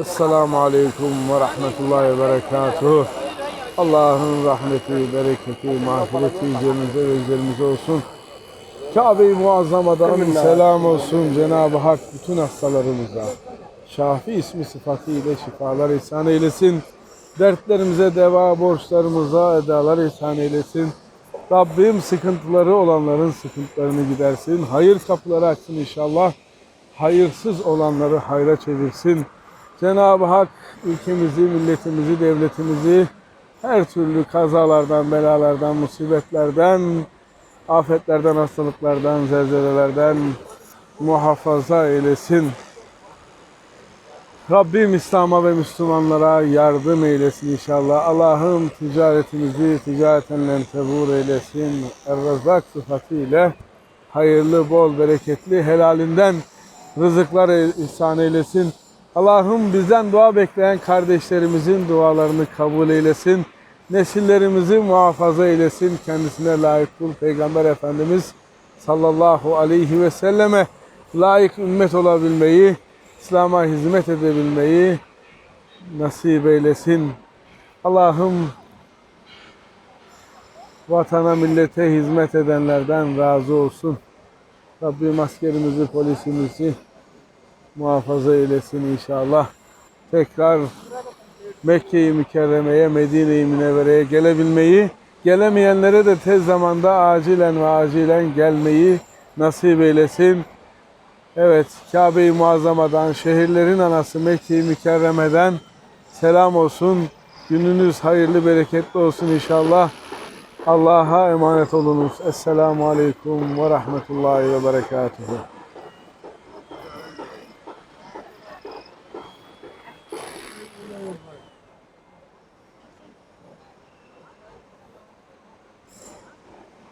Esselamu Aleyküm ve Rahmetullahi ve Berekatuhu. Allah'ın rahmeti, bereketi, mağfireti üzerinize ve üzerimize olsun. Kabe-i Muazzama'dan selam olsun Cenab-ı Hak bütün hastalarımıza. Şafi ismi sıfatıyla şifalar ihsan eylesin. Dertlerimize deva, borçlarımıza edalar ihsan eylesin. Rabbim sıkıntıları olanların sıkıntılarını gidersin. Hayır kapıları açsın inşallah. Hayırsız olanları hayra çevirsin. Cenab-ı Hak ülkemizi, milletimizi, devletimizi her türlü kazalardan, belalardan, musibetlerden, afetlerden, hastalıklardan, zelzelelerden muhafaza eylesin. Rabbim İslam'a ve Müslümanlara yardım eylesin inşallah. Allah'ım ticaretimizi ticareten tebur eylesin. Er-Rezzak sıfatıyla hayırlı, bol, bereketli, helalinden rızıklar ihsan eylesin. Allah'ım bizden dua bekleyen kardeşlerimizin dualarını kabul eylesin. Nesillerimizi muhafaza eylesin. Kendisine layık kul Peygamber Efendimiz sallallahu aleyhi ve selleme layık ümmet olabilmeyi, İslam'a hizmet edebilmeyi nasip eylesin. Allah'ım vatana millete hizmet edenlerden razı olsun. Rabbim askerimizi, polisimizi muhafaza eylesin inşallah. Tekrar Mekke-i Mükerreme'ye, Medine-i Münevvere'ye gelebilmeyi, gelemeyenlere de tez zamanda acilen ve acilen gelmeyi nasip eylesin. Evet, Kabe-i Muazzama'dan, şehirlerin anası Mekke-i Mükerreme'den selam olsun. Gününüz hayırlı, bereketli olsun inşallah. Allah'a emanet olunuz. Esselamu Aleyküm ve Rahmetullahi ve Berekatuhu.